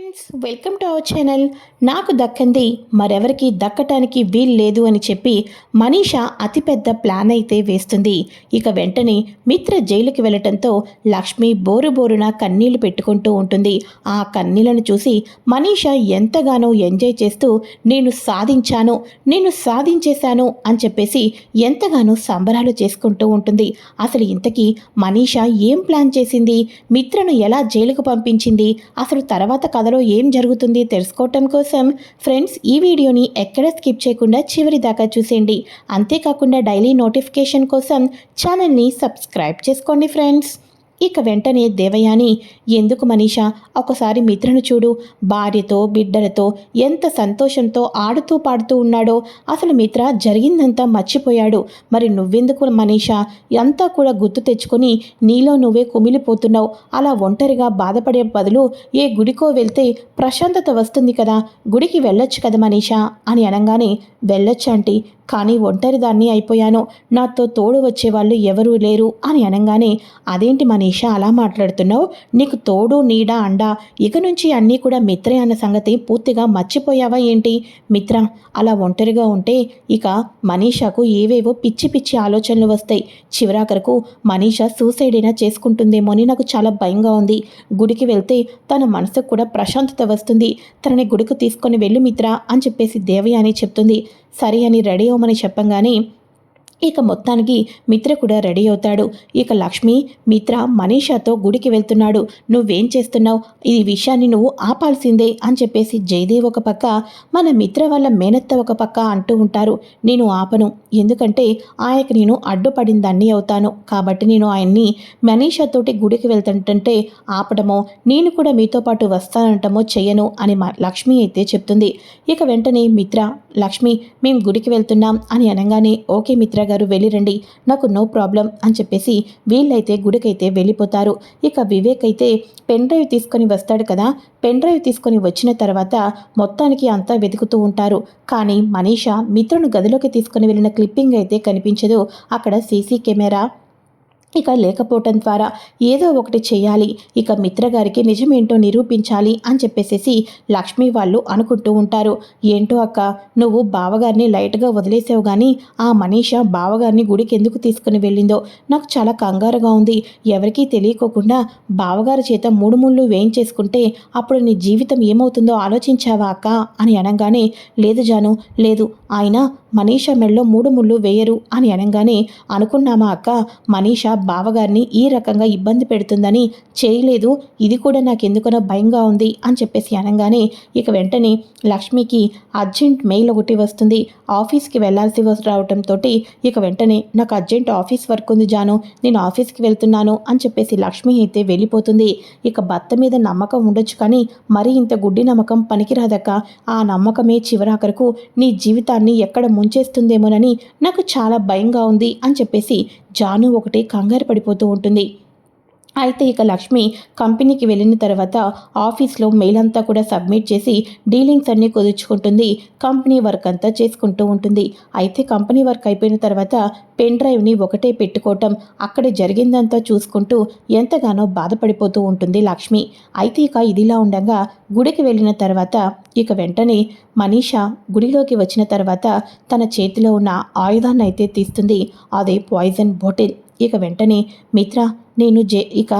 Friends welcome to our channel. నాకు దక్కంది మరెవరికి దక్కటానికి వీలు లేదు అని చెప్పి మనీష అతిపెద్ద ప్లాన్ అయితే వేస్తుంది. ఇక వెంటనే మిత్ర జైలుకి వెళ్ళటంతో లక్ష్మి బోరు బోరున కన్నీళ్ళు పెట్టుకుంటూ ఉంటుంది. ఆ కన్నీళ్ళను చూసి మనీష ఎంతగానో ఎంజాయ్ చేస్తూ నేను సాధించాను నేను సాధించేశాను అని చెప్పేసి ఎంతగానో సంబరాలు చేసుకుంటూ ఉంటుంది. అసలు ఇంతకీ మనీష ఏం ప్లాన్ చేసింది? మిత్రను ఎలా జైలుకు పంపించింది? అసలు తర్వాత కథ కథలో ఏం జరుగుతుంది తెలుసుకోవటం కోసం ఫ్రెండ్స్ ఈ వీడియోని ఎక్కడ స్కిప్ చేయకుండా చివరి దాకా చూసేయండి. అంతేకాకుండా డైలీ నోటిఫికేషన్ కోసం ఛానల్ని సబ్స్క్రైబ్ చేసుకోండి ఫ్రెండ్స్. ఇక వెంటనే దేవయాని ఎందుకు మనీషా ఒకసారి మిత్రను చూడు. భార్యతో బిడ్డలతో ఎంత సంతోషంతో ఆడుతూ పాడుతూ ఉన్నాడో. అసలు మిత్ర జరిగిందంతా మర్చిపోయాడు. మరి నువ్వెందుకు మనీషా? అంతా కూడా గుర్తు తెచ్చుకొని నీలో నువ్వే కుమిలిపోతున్నావు. అలా ఒంటరిగా బాధపడే బదులు ఏ గుడికో వెళ్తే ప్రశాంతత వస్తుంది కదా. గుడికి వెళ్ళొచ్చు కదా మనీషా అని అనగానే వెళ్ళొచ్చు ఆంటీ. కానీ ఒంటరిదాన్ని అయిపోయాను. నాతో తోడు వచ్చేవాళ్ళు ఎవరూ లేరు అని అనగానే అదేంటి మనీషా అలా మాట్లాడుతున్నావు? నీకు తోడు నీడ అండా ఇక నుంచి అన్నీ కూడా మిత్రే అన్న సంగతి పూర్తిగా మర్చిపోయావా ఏంటి? మిత్ర అలా ఒంటరిగా ఉంటే ఇక మనీషాకు ఏవేవో పిచ్చి పిచ్చి ఆలోచనలు వస్తాయి. చివరాఖరకు మనీష సూసైడ్ అయినా చేసుకుంటుందేమో అని నాకు చాలా భయంగా ఉంది. గుడికి వెళ్తే తన మనసుకు కూడా ప్రశాంతత వస్తుంది. తనని గుడికి తీసుకొని వెళ్ళు మిత్ర అని చెప్పేసి దేవయాని చెప్తుంది. సరే అని రెడీ అవ్వమని చెప్పంగానే ఇక మొత్తానికి మిత్ర కూడా రెడీ అవుతాడు. ఇక లక్ష్మి మిత్ర మనీషాతో గుడికి వెళ్తున్నాడు. నువ్వేం చేస్తున్నావు? ఈ విషయాన్ని నువ్వు ఆపాల్సిందే అని చెప్పేసి జయదేవ్ ఒక పక్క మన మిత్ర వాళ్ళ మేనత్త ఒక పక్క అంటూ ఉంటారు. నేను ఆపను. ఎందుకంటే ఆయనకి నేను అడ్డుపడిందాన్ని అవుతాను. కాబట్టి నేను ఆయన్ని మనీషాతోటి గుడికి వెళ్తుంటే ఆపడమో నేను కూడా మీతో పాటు వస్తానంటమో చెయ్యను అని మా లక్ష్మి అయితే చెప్తుంది. ఇక వెంటనే మిత్ర లక్ష్మి మేము గుడికి వెళ్తున్నాం అని అనగానే ఓకే మిత్ర గారు వెళ్ళిరండి నాకు నో ప్రాబ్లం అని చెప్పేసి వీళ్ళైతే గుడికైతే వెళ్ళిపోతారు. ఇక వివేక్ అయితే పెన్ డ్రైవ్ తీసుకొని వస్తాడు కదా. పెన్ డ్రైవ్ తీసుకొని వచ్చిన తర్వాత మొత్తానికి అంతా వెతుకుతూ ఉంటారు. కానీ మనీష మిత్రును గదిలోకి తీసుకొని వెళ్ళిన క్లిప్పింగ్ అయితే కనిపించదు. అక్కడ సీసీ కెమెరా ఇక లేకపోవటం ద్వారా ఏదో ఒకటి చేయాలి. ఇక మిత్రగారికి నిజమేంటో నిరూపించాలి అని చెప్పేసేసి లక్ష్మి వాళ్ళు అనుకుంటూ ఉంటారు. ఏంటో అక్క నువ్వు బావగారిని లైట్గా వదిలేసావు కానీ ఆ మనీష బావగారిని గుడికి ఎందుకు తీసుకుని వెళ్ళిందో? నాకు చాలా కంగారుగా ఉంది. ఎవరికీ తెలియకోకుండా బావగారి చేత మూడు ముళ్ళు వేయించేసుకుంటే అప్పుడు నీ జీవితం ఏమవుతుందో ఆలోచించావా అక్క? అని అనగానే లేదు జాను లేదు. ఆయన మనీషా మెళ్ళో మూడు ముళ్ళు వేయరు అని అనగానే అనుకున్నామా అక్క? మనీషా బావగారిని ఈ రకంగా ఇబ్బంది పెడుతుందని చేయలేదు. ఇది కూడా నాకు ఎందుకనో భయంగా ఉంది అని చెప్పేసి అనగానే ఇక వెంటనే లక్ష్మికి అర్జెంట్ మెయిల్ ఒకటి వస్తుంది. ఆఫీస్కి వెళ్ళాల్సి రావడంతో ఇక వెంటనే నాకు అర్జెంట్ ఆఫీస్ వర్క్ ఉంది జాను నేను ఆఫీస్కి వెళ్తున్నాను అని చెప్పేసి లక్ష్మి అయితే వెళ్ళిపోతుంది. ఇక భర్త మీద నమ్మకం ఉండొచ్చు కానీ మరీ ఇంత గుడ్డి నమ్మకం పనికిరాదక్క. ఆ నమ్మకమే చివరాఖరకు నీ జీవితాన్ని ఎక్కడ ముంచేస్తుందేమోనని నాకు చాలా భయంగా ఉంది అని చెప్పేసి జాను ఒకటి కంగారు పడిపోతూ ఉంటుంది. అయితే ఇక లక్ష్మి కంపెనీకి వెళ్ళిన తర్వాత ఆఫీస్లో మెయిల్ అంతా కూడా సబ్మిట్ చేసి డీలింగ్స్ అన్నీ కుదుర్చుకుంటుంది. కంపెనీ వర్క్ అంతా చేసుకుంటూ ఉంటుంది. అయితే కంపెనీ వర్క్ అయిపోయిన తర్వాత పెన్ డ్రైవ్ని ఒకటే పెట్టుకోవటం అక్కడ జరిగిందంతా చూసుకుంటూ ఎంతగానో బాధపడిపోతూ ఉంటుంది లక్ష్మి. అయితే ఇక ఇదిలా ఉండగా గుడికి వెళ్ళిన తర్వాత ఇక వెంటనే మనీషా గుడిలోకి వచ్చిన తర్వాత తన చేతిలో ఉన్న ఆయుధాన్ని అయితే తీస్తుంది. అదే పాయిజన్ బాటిల్ ఇక వెంటనే మిత్ర నేను జే ఇక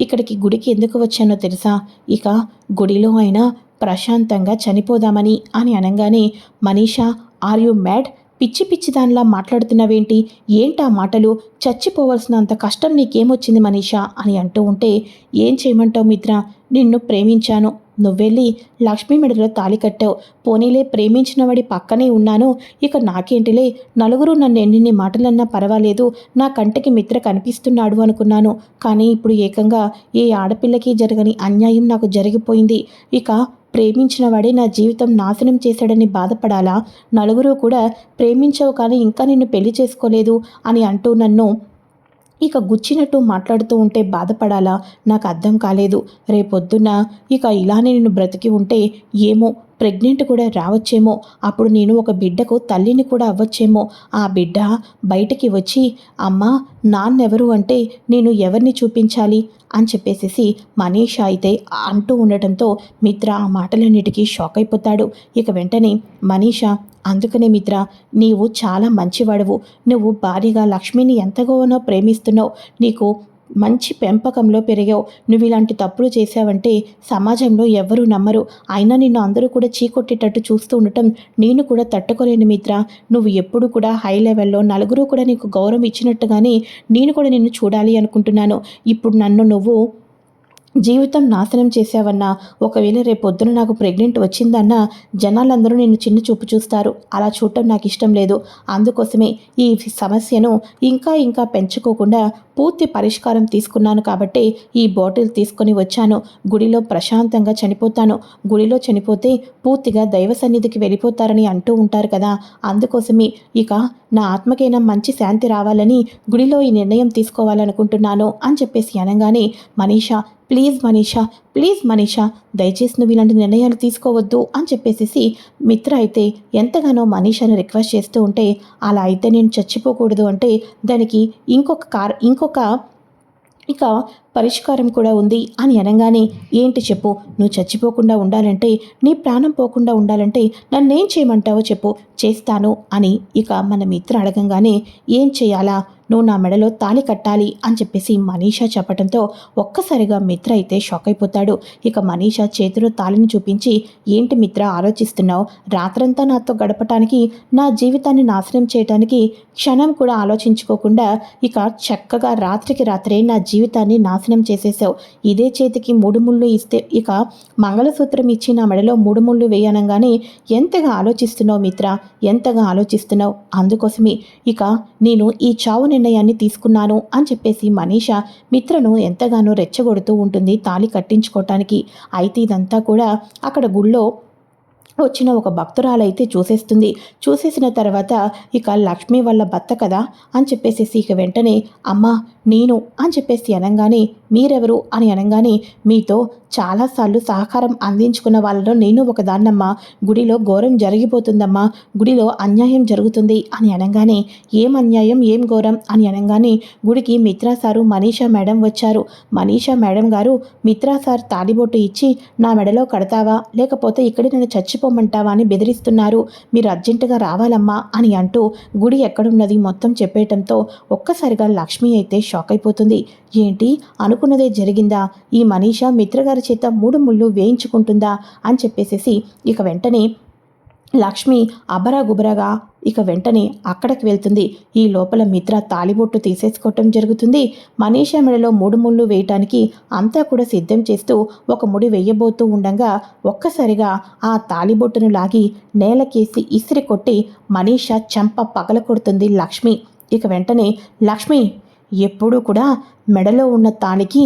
ఇక్కడికి గుడికి ఎందుకు వచ్చానో తెలుసా? ఇక గుడిలో అయినా ప్రశాంతంగా చనిపోదామని అని అనగానే మనీషా ఆర్ యు మ్యాడ్? పిచ్చి పిచ్చి దానిలా మాట్లాడుతున్నావేంటి? ఏంటా మాటలు? చచ్చిపోవలసినంత కష్టం నీకేమొచ్చింది మనీషా? అని అంటూ ఉంటే ఏం చేయమంటావు మిత్ర? నిన్ను ప్రేమించాను. నువ్వెళ్ళి లక్ష్మీ మెడలో తాలి కట్టావు. పోనీలే ప్రేమించిన వాడి పక్కనే ఉన్నాను. ఇక నాకేంటిలే నలుగురు నన్ను ఎన్ని మాటలన్నా పర్వాలేదు. నా కంటికి మిత్ర కనిపిస్తున్నాడు అనుకున్నాను. కానీ ఇప్పుడు ఏకంగా ఏ ఆడపిల్లకి జరగని అన్యాయం నాకు జరిగిపోయింది. ఇక ప్రేమించిన వాడే నా జీవితం నాశనం చేశాడని బాధపడాలా? నలుగురు కూడా ప్రేమించావు కానీ ఇంకా నిన్ను పెళ్ళి చేసుకోలేదు అని అంటూ నన్ను ఇక గుచ్చినట్టు మాట్లాడుతూ ఉంటే బాధపడాలా? నాకు అర్థం కాలేదు. రేపొద్దున్న ఇక ఇలానే నేను బ్రతికి ఉంటే ఏమో? ప్రెగ్నెంట్ కూడా రావచ్చేమో? అప్పుడు నేను ఒక బిడ్డకు తల్లిని కూడా అవ్వచ్చేమో? ఆ బిడ్డ బయటికి వచ్చి అమ్మ నాన్నెవరు అంటే నేను ఎవరిని చూపించాలి? అని చెప్పేసేసి మనీషా అయితే అంటూ ఉండటంతో మిత్ర ఆ మాటలన్నిటికీ షాక్ అయిపోతాడు. ఇక వెంటనే మనీషా అందుకనే మిత్ర నీవు చాలా మంచివాడవు. నువ్వు భారీగా లక్ష్మిని ఎంతగానో ప్రేమిస్తున్నావు. నీకు మంచి పెంపకంలో పెరిగావు. నువ్వు ఇలాంటి తప్పులు చేసావంటే సమాజంలో ఎవ్వరూ నమ్మరు. అయినా నిన్ను అందరూ కూడా చీకొట్టేటట్టు చూస్తూ ఉండటం నేను కూడా తట్టుకోలేను మిత్ర. నువ్వు ఎప్పుడు కూడా హై లెవెల్లో నలుగురు కూడా నీకు గౌరవం ఇచ్చినట్టుగానే నేను కూడా నిన్ను చూడాలి అనుకుంటున్నాను. ఇప్పుడు నన్ను నువ్వు జీవితం నాశనం చేసావన్నా ఒకవేళ రేపొద్దున నాకు ప్రెగ్నెంట్ వచ్చిందన్నా జనాలందరూ నిన్ను చిన్న చూపు చూస్తారు. అలా చూడటం నాకు ఇష్టం లేదు. అందుకోసమే ఈ సమస్యను ఇంకా ఇంకా పెంచుకోకుండా పూర్తి పరిష్కారం తీసుకున్నాను కాబట్టి ఈ బాటిల్ తీసుకొని వచ్చాను. గుడిలో ప్రశాంతంగా చనిపోతాను. గుడిలో చనిపోతే పూర్తిగా దైవ సన్నిధికి వెళ్ళిపోతారని అంటూ ఉంటారు కదా. అందుకోసమే ఇక నా ఆత్మకైనా మంచి శాంతి రావాలని గుడిలో ఈ నిర్ణయం తీసుకోవాలనుకుంటున్నాను అని చెప్పేసి అనగానే మనీషా ప్లీజ్ మనీషా ప్లీజ్ మనీషా దయచేసి నువ్వు ఇలాంటి నిర్ణయాలు తీసుకోవద్దు అని చెప్పేసి మిత్ర అయితే ఎంతగానో మనీషాను రిక్వెస్ట్ చేస్తూ ఉంటే అలా అయితే నేను చచ్చిపోకూడదు అంటే దానికి ఇంకొక కార్ ఇంకొక ఇక పరిష్కారం కూడా ఉంది అని అనగానే ఏంటి చెప్పు? నువ్వు చచ్చిపోకుండా ఉండాలంటే నీ ప్రాణం పోకుండా ఉండాలంటే నన్నేం చేయమంటావో చెప్పు. చేస్తాను అని ఇక మన మిత్ర అడగంగానే ఏం చేయాలా? నువ్వు నా మెడలో తాళి కట్టాలి అని చెప్పేసి మనీషా చెప్పడంతో ఒక్కసారిగా మిత్ర అయితే షాక్ అయిపోతాడు. ఇక మనీషా చేతిలో తాళిని చూపించి ఏంటి మిత్ర ఆలోచిస్తున్నావు? రాత్రంతా నాతో గడపటానికి నా జీవితాన్ని నాశనం చేయడానికి క్షణం కూడా ఆలోచించుకోకుండా ఇక చక్కగా రాత్రికి రాత్రే నా జీవితాన్ని నాశనం చేసేసావు. ఇదే చేతికి మూడు ముళ్ళు ఇస్తే ఇక మంగళసూత్రం ఇచ్చి నా మెడలో మూడు ముళ్ళు వేయనంగానే ఎంతగా ఆలోచిస్తున్నావు మిత్ర? ఎంతగా ఆలోచిస్తున్నావు? అందుకోసమే ఇక నేను ఈ చావుని నిర్ణయాన్ని తీసుకున్నాను అని చెప్పేసి మనీషా మిత్రను ఎంతగానో రెచ్చగొడుతూ ఉంటుంది తాళి కట్టించుకోవటానికి అయితే ఇదంతా కూడా అక్కడ గుళ్ళో వచ్చిన ఒక భక్తురాలైతే చూసేస్తుంది. చూసేసిన తర్వాత ఇక లక్ష్మి వాళ్ళ భర్త కదా అని చెప్పేసి ఇక వెంటనే అమ్మ నేను అని చెప్పేసి అనగానే మీరెవరు? అని అనగానే మీతో చాలాసార్లు సహకారం అందించుకున్న వాళ్ళలో నేను ఒకదాన్నమ్మా. గుడిలో ఘోరం జరిగిపోతుందమ్మా. గుడిలో అన్యాయం జరుగుతుంది అని అనగానే ఏం అన్యాయం? ఏం ఘోరం? అని అనగానే గుడికి మిత్రా సారు మనీషా మేడం వచ్చారు. మనీషా మేడం గారు మిత్రా సార్ తాడిబొట్టు ఇచ్చి నా మెడలో కడతావా? లేకపోతే ఇక్కడే నన్ను చచ్చిపోమంటావా? అని బెదిరిస్తున్నారు. మీరు అర్జెంటుగా రావాలమ్మా అని అంటూ గుడి ఎక్కడున్నది మొత్తం చెప్పేయటంతో ఒక్కసారిగా లక్ష్మి అయితే షాక్ అయిపోతుంది. ఏంటి? అనుకున్నదే జరిగిందా? ఈ మనీషా మిత్రగారి చేత మూడు ముళ్ళు వేయించుకుంటుందా అని చెప్పేసేసి ఇక వెంటనే లక్ష్మి అబరా గుబరాగా ఇక వెంటనే అక్కడికి వెళ్తుంది. ఈ లోపల మిత్ర తాలిబొట్టు తీసేసుకోవటం జరుగుతుంది. మనీషా మెడలో మూడు ముళ్ళు వేయటానికి అంతా కూడా సిద్ధం చేస్తూ ఒక ముడి వేయబోతూ ఉండగా ఒక్కసారిగా ఆ తాలిబొట్టును లాగి నేలకేసి ఇసిరి కొట్టి మనీషా చెంప పగల కొడుతుంది లక్ష్మి. ఇక వెంటనే లక్ష్మి ఎప్పుడూ కూడా మెడలో ఉన్న తాళికి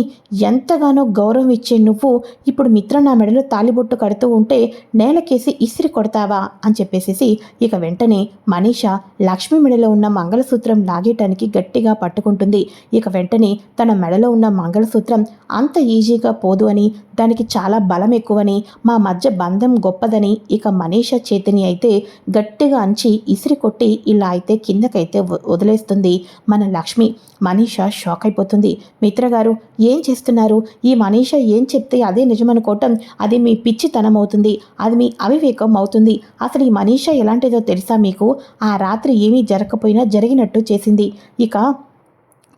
ఎంతగానో గౌరవం ఇచ్చే నువ్వు ఇప్పుడు మిత్ర నా మెడలో తాలిబొట్టు కడుతూ ఉంటే నేలకేసి ఇసిరి కొడతావా అని చెప్పేసేసి ఇక వెంటనే మనీష లక్ష్మి మెడలో ఉన్న మంగళసూత్రం లాగేయటానికి గట్టిగా పట్టుకుంటుంది. ఇక వెంటనే తన మెడలో ఉన్న మంగళసూత్రం అంత ఈజీగా పోదు అని దానికి చాలా బలం ఎక్కువని మా మధ్య బంధం గొప్పదని ఇక మనీష చేతిని అయితే గట్టిగా అంచి ఇసిరి కొట్టి ఇలా అయితే కిందకైతే వదిలేస్తుంది. మన లక్ష్మి మనీష షాక్ అయిపోతుంది. మిత్రగారు ఏం చేస్తున్నారు? ఈ మనీష ఏం చెప్తే అదే నిజమనుకోవటం అది మీ పిచ్చితనం అవుతుంది అది మీ అవివేకం అవుతుంది అసలు ఈ మనీష ఎలాంటిదో తెలుసా మీకు? ఆ రాత్రి ఏమీ జరగకపోయినా జరిగినట్టు చేసింది. ఇక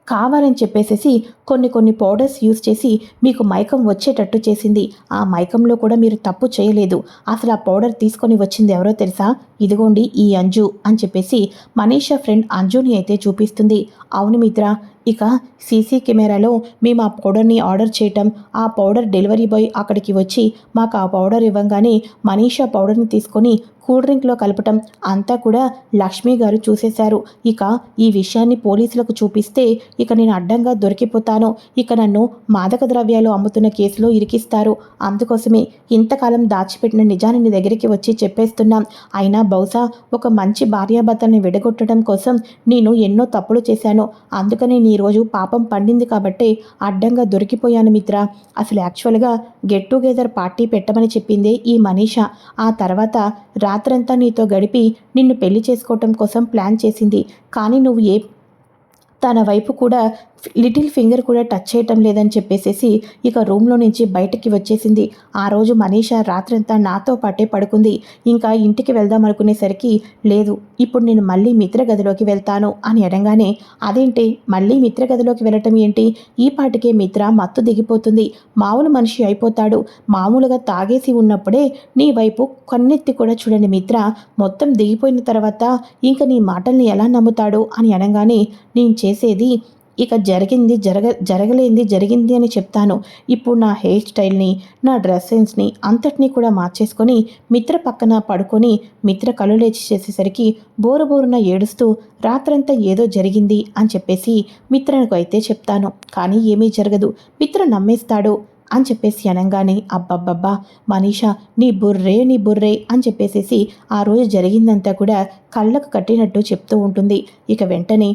కావాలని చెప్పేసేసి కొన్ని కొన్ని పౌడర్స్ యూజ్ చేసి మీకు మైకం వచ్చేటట్టు చేసింది. ఆ మైకంలో కూడా మీరు తప్పు చేయలేదు. అసలు ఆ పౌడర్ తీసుకొని వచ్చింది ఎవరో తెలుసా? ఇదిగోండి ఈ అంజు అని చెప్పేసి మనీషా ఫ్రెండ్ అంజుని అయితే చూపిస్తుంది. అవును మిత్ర ఇక సీసీ కెమెరాలో మేము ఆ పౌడర్ని ఆర్డర్ చేయటం ఆ పౌడర్ డెలివరీ బాయ్ అక్కడికి వచ్చి మాకు ఆ పౌడర్ ఇవ్వంగానే మనీషా పౌడర్ని తీసుకొని కూల్ డ్రింక్లో కలపటం అంతా కూడా లక్ష్మి గారు చూసేశారు. ఇక ఈ విషయాన్ని పోలీసులకు చూపిస్తే ఇక నేను అడ్డంగా దొరికిపోతాను ఇక నన్ను మాదక ద్రవ్యాలు అమ్ముతున్న కేసులో ఇరికిస్తారు. అందుకోసమే ఇంతకాలం దాచిపెట్టిన నిజాన్ని దగ్గరికి వచ్చి చెప్పేస్తున్నాం. అయినా బహుశా ఒక మంచి భార్యాభర్తల్ని విడగొట్టడం కోసం నేను ఎన్నో తప్పులు చేశాను. అందుకని నీరోజు పాపం పండింది కాబట్టి అడ్డంగా దొరికిపోయాను మిత్ర. అసలు యాక్చువల్గా గెట్ టుగెదర్ పార్టీ పెట్టమని చెప్పిందే ఈ మనీష. ఆ తర్వాత రాత్రంతా నీతో గడిపి నిన్ను పెళ్ళి చేసుకోవటం కోసం ప్లాన్ చేసింది. కానీ నువ్వు ఏ తన వైపు కూడా లిటిల్ ఫింగర్ కూడా టచ్ చేయటం లేదని చెప్పేసేసి ఇక రూమ్లో నుంచి బయటికి వచ్చేసింది. ఆ రోజు మనీషా రాత్రంతా నాతో పాటే పడుకుంది. ఇంకా ఇంటికి వెళ్దాం అనుకునేసరికి లేదు ఇప్పుడు నేను మళ్ళీ మిత్ర గదిలోకి వెళ్తాను అని అనగానే అదేంటి మళ్ళీ మిత్ర గదిలోకి వెళ్ళటం ఏంటి? ఈ పాటికే మిత్ర మత్తు దిగిపోతుంది. మామూలు మనిషి అయిపోతాడు. మామూలుగా తాగేసి ఉన్నప్పుడే నీ వైపు కన్నెత్తి కూడా చూడని మిత్ర మొత్తం దిగిపోయిన తర్వాత ఇంకా నీ మాటల్ని ఎలా నమ్ముతాడు? అని అనగానే నేను చేసేది ఇక జరిగింది జరగ జరగలేంది జరిగింది అని చెప్తాను. ఇప్పుడు నా హెయిర్ స్టైల్ని నా డ్రెస్ సెన్స్ని అంతటినీ కూడా మార్చేసుకొని మిత్ర పక్కన పడుకొని మిత్ర కళ్ళు లేచి చేసేసరికి బోరు బోరున ఏడుస్తూ రాత్రంతా ఏదో జరిగింది అని చెప్పేసి మిత్రనకు అయితే చెప్తాను. కానీ ఏమీ జరగదు. మిత్ర నమ్మేస్తాడు అని చెప్పేసి అనగానే అబ్బబ్బబ్బా మనీషా నీ బుర్రే నీ బుర్రే అని చెప్పేసేసి ఆ రోజు జరిగిందంతా కూడా కళ్ళకు కట్టినట్టు చెప్తూ ఉంటుంది. ఇక వెంటనే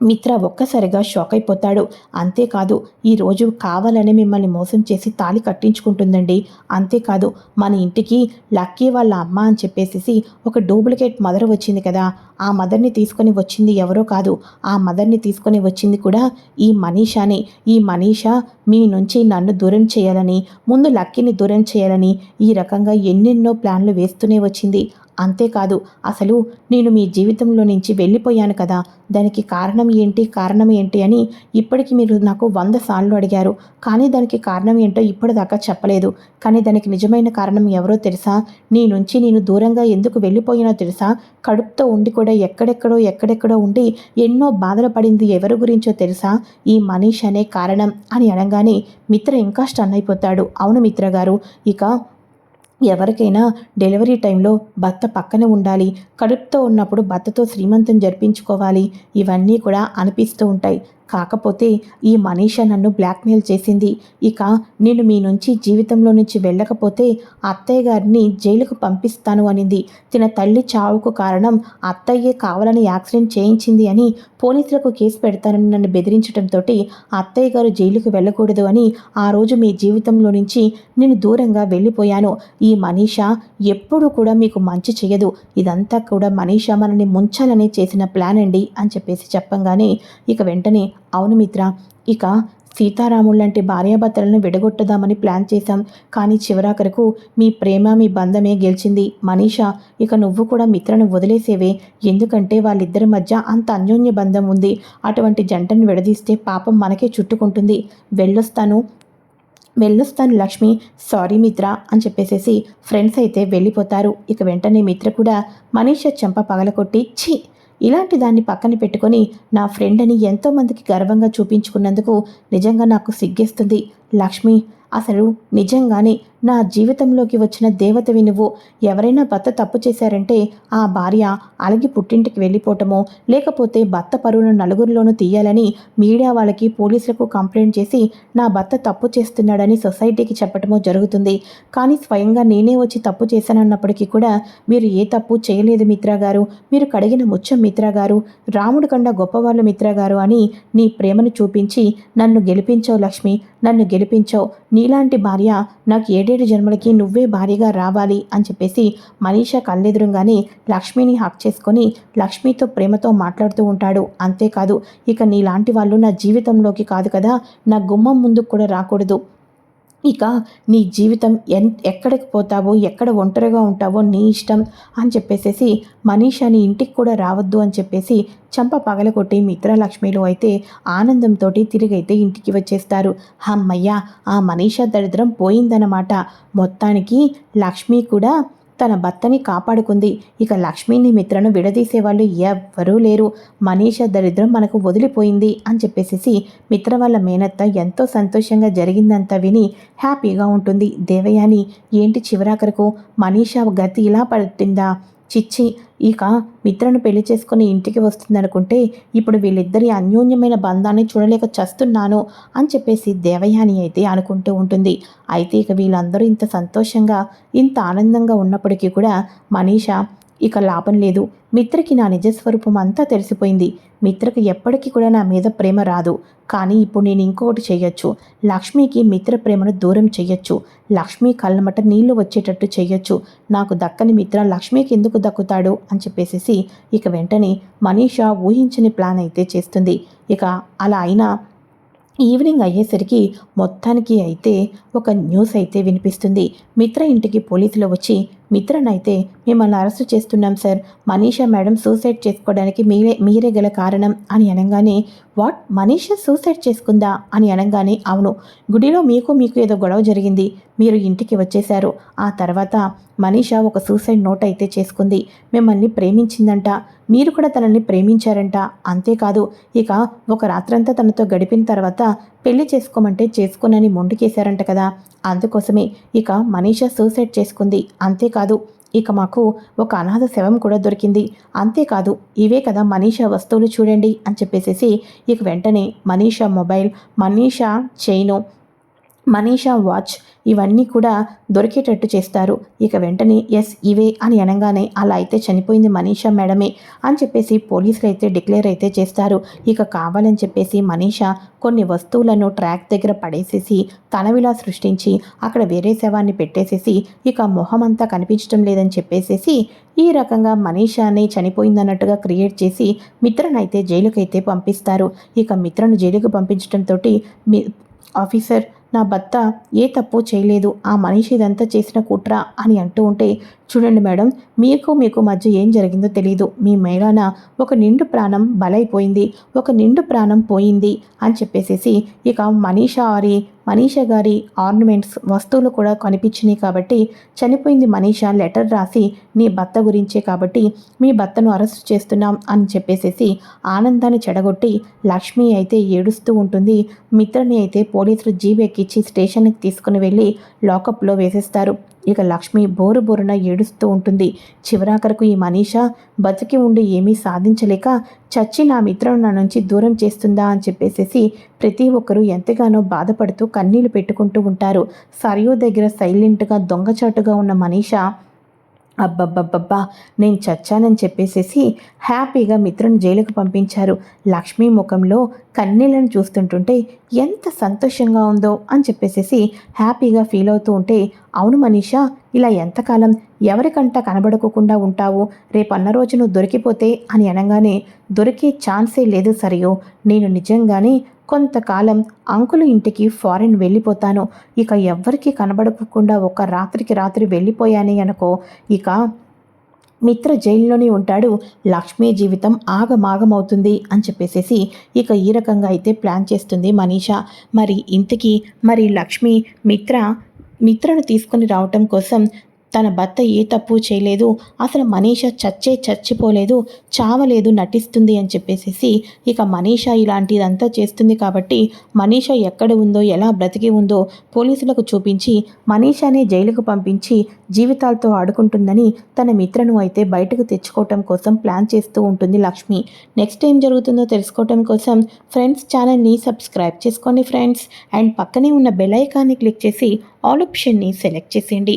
మిత్ర ఒక్కసారిగా షాక్ అయిపోతాడు. అంతేకాదు ఈరోజు కావాలని మిమ్మల్ని మోసం చేసి తాళి కట్టించుకుంటుందండి. అంతేకాదు మన ఇంటికి లక్కీ వాళ్ళ అమ్మ అని చెప్పేసి ఒక డూప్లికేట్ మదర్ వచ్చింది కదా. ఆ మదర్ని తీసుకొని వచ్చింది ఎవరో కాదు. ఆ మదర్ని తీసుకొని వచ్చింది కూడా ఈ మనీషాని. ఈ మనీషా మీ నుంచి నన్ను దూరం చేయాలని ముందు లక్కీని దూరం చేయాలని ఈ రకంగా ఎన్నెన్నో ప్లాన్లు వేస్తూనే వచ్చింది. అంతేకాదు అసలు నేను మీ జీవితంలో నుంచి వెళ్ళిపోయాను కదా దానికి కారణం ఏంటి కారణం ఏంటి అని ఇప్పటికి మీరు నాకు వంద సార్లు అడిగారు. కానీ దానికి కారణం ఏంటో ఇప్పటిదాకా చెప్పలేదు. కానీ దానికి నిజమైన కారణం ఎవరో తెలుసా? నీ నుంచి నేను దూరంగా ఎందుకు వెళ్ళిపోయినో తెలుసా? కడుపుతో ఉండి కూడా ఎక్కడెక్కడో ఎక్కడెక్కడో ఉండి ఎన్నో బాధలు పడింది ఎవరి గురించో తెలుసా? ఈ మనీష్ అనే కారణం అని అనగానే మిత్ర ఇంకా స్టన్ అయిపోతాడు. అవును మిత్ర గారు ఇక ఎవరికైనా డెలివరీ టైంలో భర్త పక్కన ఉండాలి. కడుపుతో ఉన్నప్పుడు భర్తతో శ్రీమంతం జరిపించుకోవాలి. ఇవన్నీ కూడా అనిపిస్తూ ఉంటాయి. కాకపోతే ఈ మనీషా నన్ను బ్లాక్మెయిల్ చేసింది. ఇక నేను మీ నుంచి జీవితంలో నుంచి వెళ్ళకపోతే అత్తయ్య గారిని జైలుకు పంపిస్తాను అనింది. తిన తల్లి చావుకు కారణం అత్తయ్యే కావాలని యాక్సిడెంట్ చేయించింది అని పోలీసులకు కేసు పెడతానని నన్ను బెదిరించడంతో అత్తయ్య గారు జైలుకు వెళ్ళకూడదు అని ఆ రోజు మీ జీవితంలో నుంచి నేను దూరంగా వెళ్ళిపోయాను. ఈ మనీషా ఎప్పుడూ కూడా మీకు మంచి చేయదు ఇదంతా కూడా మనీషా మనల్ని ముంచాలని చేసిన ప్లాన్ అండి అని చెప్పేసి చెప్పంగానే ఇక వెంటనే అవును మిత్ర ఇక సీతారాములు భార్యాభర్తలను విడగొట్టదామని ప్లాన్ చేశాం. కానీ చివరాఖరకు మీ ప్రేమ మీ బంధమే గెలిచింది. మనీషా ఇక నువ్వు కూడా మిత్రను వదిలేసేవే. ఎందుకంటే వాళ్ళిద్దరి మధ్య అంత అన్యోన్య బంధం ఉంది. అటువంటి జంటను విడదీస్తే పాపం మనకే చుట్టుకుంటుంది. వెళ్ళొస్తాను వెళ్ళొస్తాను లక్ష్మి. సారీ మిత్ర అని చెప్పేసేసి ఫ్రెండ్స్ అయితే వెళ్ళిపోతారు. ఇక వెంటనే మిత్ర కూడా మనీష చెంప పగలకొట్టి ఛీ! ఇలాంటి దాన్ని పక్కన పెట్టుకొని నా ఫ్రెండ్ అని ఎంతోమందికి గర్వంగా చూపించుకున్నందుకు నిజంగా నాకు సిగ్గేస్తుంది. లక్ష్మి అసలు నిజంగానే నా జీవితంలోకి వచ్చిన దేవతవి నువ్వు ఎవరైనా భర్త తప్పు చేశారంటే ఆ భార్య అలగి పుట్టింటికి వెళ్ళిపోవటమో లేకపోతే భర్త పరువును నలుగురిలోనూ తీయాలని మీడియా వాళ్ళకి పోలీసులకు కంప్లైంట్ చేసి నా భర్త తప్పు చేస్తున్నాడని సొసైటీకి చెప్పటమో జరుగుతుంది. కానీ స్వయంగా నేనే వచ్చి తప్పు చేశానన్నప్పటికీ కూడా మీరు ఏ తప్పు చేయలేదు మిత్రా గారు. మీరు కడిగిన ముచ్చం మిత్రా గారు. రాముడు కండ గొప్పవాళ్ళు మిత్రా గారు అని నీ ప్రేమను చూపించి నన్ను గెలిపించావు లక్ష్మి. నన్ను గెలిపించావు. నీలాంటి భార్య నాకు ఏడేడు జన్మలకి నువ్వే భార్యగా రావాలి అని చెప్పేసి మనీషా కళ్ళెదురుగానే లక్ష్మిని హక్ చేసుకొని లక్ష్మితో ప్రేమతో మాట్లాడుతూ ఉంటాడు. అంతేకాదు ఇక నీలాంటి వాళ్ళు నా జీవితంలోకి కాదు కదా నా గుమ్మం ముందుకు కూడా రాకూడదు. ఇక నీ జీవితం ఎన్ ఎక్కడికి పోతావో ఎక్కడ ఒంటరిగా ఉంటావో నీ ఇష్టం అని చెప్పేసేసి మనీషా నీ ఇంటికి కూడా రావద్దు అని చెప్పేసి చంప పగలకొట్టి మిత్రలక్ష్మిలో అయితే ఆనందంతో తిరిగైతే ఇంటికి వచ్చేస్తారు. అమ్మయ్య ఆ మనీషా దరిద్రం పోయిందన్నమాట. మొత్తానికి లక్ష్మి కూడా తన భర్తని కాపాడుకుంది. ఇక లక్ష్మిని మిత్రను విడదీసే వాళ్ళు ఎవ్వరూ లేరు. మనీష దరిద్రం మనకు వదిలిపోయింది అని చెప్పేసి మిత్ర వాళ్ళ మేనత్త ఎంతో సంతోషంగా జరిగిందంతా విని హ్యాపీగా ఉంటుంది. దేవయాని ఏంటి చివరాఖరకు? మనీషా గతి ఇలా పట్టిందా? చిచ్చి ఇక మిత్రను పెళ్ళి చేసుకుని ఇంటికి వస్తుందనుకుంటే ఇప్పుడు వీళ్ళిద్దరి అన్యోన్యమైన బంధాన్ని చూడలేక చస్తున్నాను అని చెప్పేసి దేవయాని అయితే అనుకుంటూ ఉంటుంది. అయితే ఇక వీళ్ళందరూ ఇంత సంతోషంగా ఇంత ఆనందంగా ఉన్నప్పటికీ కూడా మనీషా ఇక లాభం లేదు. మిత్రకి నా నిజస్వరూపం అంతా తెలిసిపోయింది. మిత్రకి ఎప్పటికీ కూడా నా మీద ప్రేమ రాదు. కానీ ఇప్పుడు నేను ఇంకొకటి చేయొచ్చు. లక్ష్మికి మిత్ర ప్రేమను దూరం చేయొచ్చు. లక్ష్మి కళ్ళమట నీళ్ళు వచ్చేటట్టు చేయొచ్చు. నాకు దక్కని మిత్ర లక్ష్మికి ఎందుకు దక్కుతాడు? అని చెప్పేసి ఇక వెంటనే మనీషా ఊహించని ప్లాన్ అయితే చేస్తుంది. ఇక అలా అయినా ఈవినింగ్ అయ్యేసరికి మొత్తానికి అయితే ఒక న్యూస్ అయితే వినిపిస్తుంది. మిత్ర ఇంటికి పోలీసులు వచ్చి మిత్రనైతే మిమ్మల్ని అరెస్ట్ చేస్తున్నాం సార్. మనీషా మేడం సూసైడ్ చేసుకోవడానికి మీరే మీరే గల కారణం అని అనగానే వాట్? మనీషా సూసైడ్ చేసుకుందా అని అనగానే అవును. గుడిలో మీకు మీకు ఏదో గొడవ జరిగింది. మీరు ఇంటికి వచ్చేశారు. ఆ తర్వాత మనీషా ఒక సూసైడ్ నోట్ అయితే చేసుకుంది. మిమ్మల్ని ప్రేమించిందంట. మీరు కూడా తనని ప్రేమించారంట. అంతేకాదు ఇక ఒక రాత్రంతా తనతో గడిపిన తర్వాత పెళ్ళి చేసుకోమంటే చేసుకోనని మొండికేశారంట కదా. అందుకోసమే ఇక మనీషా సూసైడ్ చేసుకుంది. అంతేకాదు ఇక మాకు ఒక అనాథ శవం కూడా దొరికింది. అంతేకాదు ఇవే కదా మనీషా వస్తువులు చూడండి అని చెప్పేసేసి ఇక వెంటనే Manisha mobile Manisha chain Manisha watch ఇవన్నీ కూడా దొరికేటట్టు చేస్తారు. ఇక వెంటనే ఎస్ ఇవే అని అనగానే అలా అయితే చనిపోయింది మనీషా మేడమే అని చెప్పేసి పోలీసులు అయితే డిక్లేర్ అయితే చేస్తారు. ఇక కావాలని చెప్పేసి మనీషా కొన్ని వస్తువులను ట్రాక్ దగ్గర పడేసేసి తనవిలా సృష్టించి అక్కడ వేరే శవాన్ని పెట్టేసేసి ఇక మొహం అంతా కనిపించడం లేదని చెప్పేసేసి ఈ రకంగా మనీషాని చనిపోయిందన్నట్టుగా క్రియేట్ చేసి మిత్రనైతే జైలుకైతే పంపిస్తారు. ఇక మిత్రను జైలుకు పంపించడంతో మి ఆఫీసర్ నా భర్త ఏ తప్పు చేయలేదు. ఆ మనిషి ఇదంతా చేసిన కుట్ర అని అంటూ ఉంటే చూడండి మేడం మీకు మీకు మధ్య ఏం జరిగిందో తెలియదు మీ మేళాన ఒక నిండు ప్రాణం బలైపోయింది. ఒక నిండు ప్రాణం పోయింది అని చెప్పేసేసి ఇక మనీషా వారి మనీషా గారి ఆర్నమెంట్స్ వస్తువులు కూడా కనిపించినాయి కాబట్టి చనిపోయింది మనీషా లెటర్ రాసి నీ భర్త గురించే కాబట్టి మీ భర్తను అరెస్ట్ చేస్తున్నాం అని చెప్పేసేసి ఆనందాన్ని చెడగొట్టి లక్ష్మి అయితే ఏడుస్తూ ఉంటుంది. మిత్రని అయితే పోలీసులు జీప్ స్టేషన్కి తీసుకుని వెళ్ళి లాకప్లో వేసేస్తారు. ఇక లక్ష్మి బోరు బోరున ఏడుస్తూ ఉంటుంది. చివరాఖరకు ఈ మనీష బతికి ఉండి ఏమీ సాధించలేక చచ్చి నా మిత్రం నా నుంచి దూరం చేస్తుందా అని చెప్పేసేసి ప్రతి ఒక్కరూ ఎంతగానో బాధపడుతూ కన్నీళ్ళు పెట్టుకుంటూ ఉంటారు. సరియు దగ్గర సైలెంట్గా దొంగచాటుగా ఉన్న మనీషా అబ్బబ్బబ్బబ్బా నేను చచ్చానని చెప్పేసేసి హ్యాపీగా మిత్రుని జైలుకు పంపించారు. లక్ష్మీ ముఖంలో కన్నీళ్ళను చూస్తుంటుంటే ఎంత సంతోషంగా ఉందో అని చెప్పేసేసి హ్యాపీగా ఫీల్ అవుతూ ఉంటే అవును మనీషా ఇలా ఎంతకాలం ఎవరికంట కనబడకుండా ఉంటావు? రేపన్న రోజు నువ్వు దొరికిపోతే అని అనగానే దొరికే ఛాన్సే లేదు సరియో. నేను నిజంగానే కొంతకాలం అంకులు ఇంటికి ఫారెన్ వెళ్ళిపోతాను. ఇక ఎవ్వరికీ కనబడకుండా ఒక రాత్రికి రాత్రి వెళ్ళిపోయానే అనుకో. ఇక మిత్ర జైల్లోనే ఉంటాడు. లక్ష్మీ జీవితం ఆగమాగమవుతుంది అని చెప్పేసేసి ఇక ఈ రకంగా అయితే ప్లాన్ చేస్తుంది మనీషా. మరి ఇంతకీ మరి లక్ష్మి మిత్ర మిత్రను తీసుకుని రావటం కోసం తన భర్త ఏ తప్పు చేయలేదు అసలు మనీష చచ్చే చచ్చిపోలేదు చావలేదు నటిస్తుంది అని చెప్పేసి ఇక మనీష ఇలాంటిదంతా చేస్తుంది కాబట్టి మనీష ఎక్కడ ఉందో ఎలా బ్రతికి ఉందో పోలీసులకు చూపించి మనీషానే జైలుకు పంపించి జీవితాలతో ఆడుకుంటుందని తన మిత్రను అయితే బయటకు తెచ్చుకోవటం కోసం ప్లాన్ చేస్తూ ఉంటుంది లక్ష్మి. నెక్స్ట్ ఏం జరుగుతుందో తెలుసుకోవటం కోసం ఫ్రెండ్స్ ఛానల్ని సబ్స్క్రైబ్ చేసుకోండి ఫ్రెండ్స్. అండ్ పక్కనే ఉన్న బెల్ ఐకాన్ని క్లిక్ చేసి ఆల్ ఆప్షన్ని సెలెక్ట్ చేసేయండి.